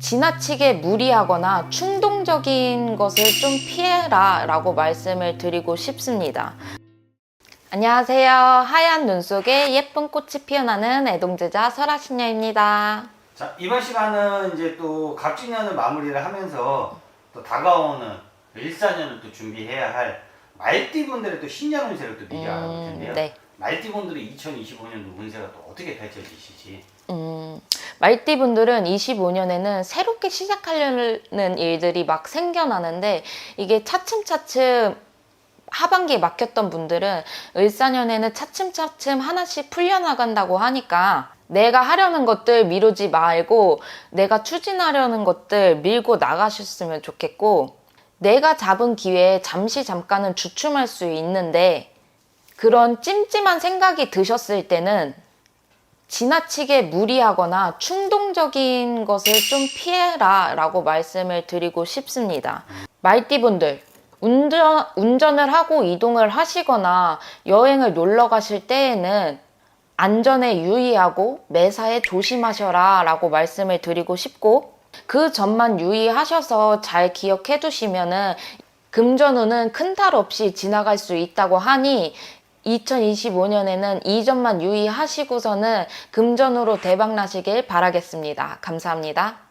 지나치게 무리하거나 충동적인 것을 좀 피해라 라고 말씀을 드리고 싶습니다. 안녕하세요. 하얀 눈 속에 예쁜 꽃이 피어나는 애동제자 설아신녀입니다. 자, 이번 시간은 이제 또 갑진년을 마무리를 하면서 또 다가오는 일사년을 또 준비해야 할 말띠분들의 또 신년 운세를 또 미리 알아볼 텐데요. 네. 말띠분들의 2025년도 운세가 또 어떻게 펼쳐지실지. 음, 말띠분들은 25년에는 새롭게 시작하려는 일들이 막 생겨나는데 이게 차츰차츰 하반기에 막혔던 분들은 을사년에는 차츰차츰 하나씩 풀려나간다고 하니까 내가 하려는 것들 미루지 말고 내가 추진하려는 것들 밀고 나가셨으면 좋겠고 내가 잡은 기회에 잠시 잠깐은 주춤할 수 있는데 그런 찜찜한 생각이 드셨을 때는 지나치게 무리하거나 충동적인 것을 좀 피해라 라고 말씀을 드리고 싶습니다. 말띠분들, 운전, 운전을 하고 이동을 하시거나 여행을 놀러 가실 때에는 안전에 유의하고 매사에 조심하셔라 라고 말씀을 드리고 싶고 그 점만 유의하셔서 잘 기억해 두시면은 금전운은 큰 탈 없이 지나갈 수 있다고 하니 2025년에는 이 점만 유의하시고서는 금전으로 대박 나시길 바라겠습니다. 감사합니다.